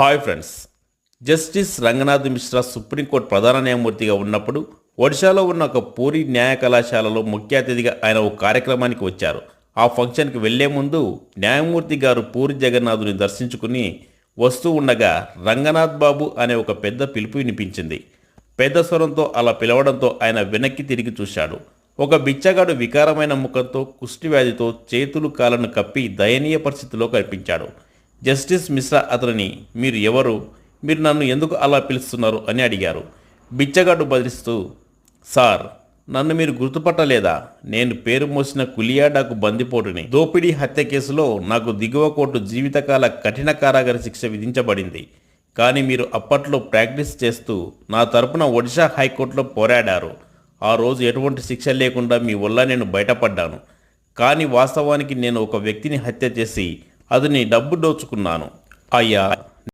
Hi friends. Justice Ranganath Mishra supreme court ప్రధాన న్యాయమూర్తిగా ఉన్నప్పుడు ఒడిశాలో ఉన్న ఒక పూరి న్యాయ కళాశాలలో ముఖ్య అతిథిగా ఆయన ఒక కార్యక్రమానికి వచ్చారు. ఆ ఫంక్షన్కి వెళ్ళే ముందు న్యాయమూర్తి గారు పూరి జగన్నాథుని దర్శించుకుని వస్తూ ఉండగా రంగనాథ్ బాబు అనే ఒక పెద్ద పిలుపు వినిపించింది. పెద్ద స్వరంతో అలా పిలవడంతో ఆయన వెనక్కి తిరిగి చూశాడు. ఒక బిచ్చగాడు వికారమైన ముఖంతో కుష్టి వ్యాధితో చేతులు కాళ్ళను కప్పి దయనీయ పరిస్థితిలో కనిపించాడు. జస్టిస్ మిశ్రా అతనిని మీరు ఎవరు? మీరు నన్ను ఎందుకు అలా పిలుస్తున్నారు? అని అడిగారు. బిచ్చగాడు బదిలిస్తూ సార్ నన్ను మీరు గుర్తుపట్టలేదా? నేను పేరు మోసిన కులియాడాకు బందిపోటుని. దోపిడీ హత్య కేసులో నాకు దిగువ కోర్టు జీవితకాల కఠిన కారాగార శిక్ష విధించబడింది. కానీ మీరు అప్పట్లో ప్రాక్టీస్ చేస్తూ నా తరపున ఒడిషా హైకోర్టులో పోరాడారు. ఆ రోజు ఎటువంటి శిక్ష లేకుండా మీ వల్ల నేను బయటపడ్డాను. కానీ వాస్తవానికి నేను ఒక వ్యక్తిని హత్య చేసి అది నీ డబ్బు దోచుకున్నాను. అయ్యా